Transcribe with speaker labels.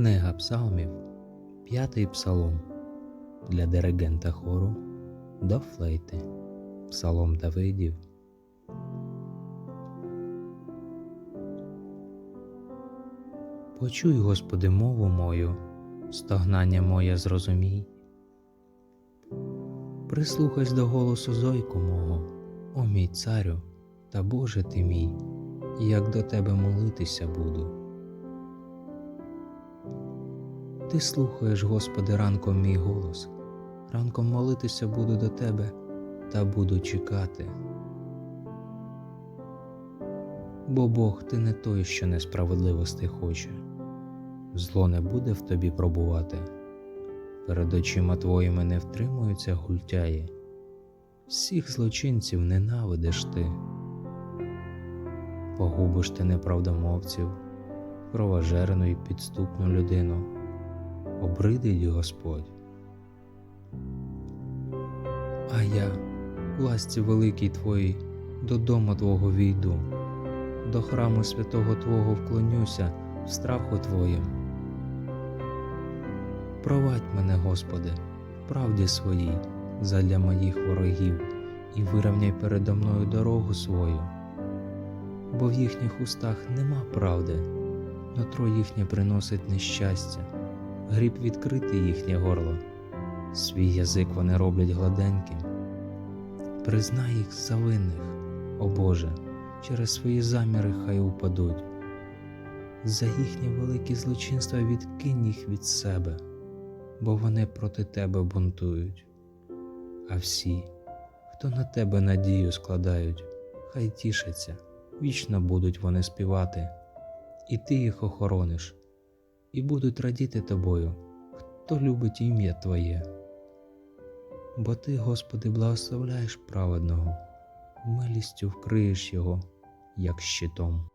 Speaker 1: Книга Псалмів, п'ятий псалом для диригента хору до флейти. Псалом Давидів. Почуй, Господи, мову мою, стогнання моє зрозумій. Прислухайся до голосу зойку мого, о мій царю, та Боже ти мій, як до тебе молитися буду. Ти слухаєш, Господи, ранком мій голос, ранком молитися буду до Тебе та буду чекати. Бо Бог ти не той, що несправедливості хоче, зло не буде в тобі пробувати, перед очима твоїми не втримуються гультяї, всіх злочинців ненавидиш ти, погубиш ти неправдомовців, кровожерену і підступну людину обридить Господь. А я, в великій Твоїй, додому Твого війду, до храму святого Твого вклонюся в страху Твоїм. Провадь мене, Господи, в правді своїй, задля моїх ворогів, і вирівняй передо мною дорогу свою, бо в їхніх устах нема правди, нутро їхнє приносить нещастя гріб відкрити їхнє горло, свій язик вони роблять гладеньким. Признай їх за винних, о Боже, через свої заміри хай упадуть. За їхнє велике злочинство відкинь їх від себе, бо вони проти тебе бунтують. А всі, хто на тебе надію складають, хай тішаться, вічно будуть вони співати, і ти їх охорониш і будуть радіти тобою, хто любить ім'я Твоє. Бо Ти, Господи, благословляєш праведного, милістю вкриєш його, як щитом.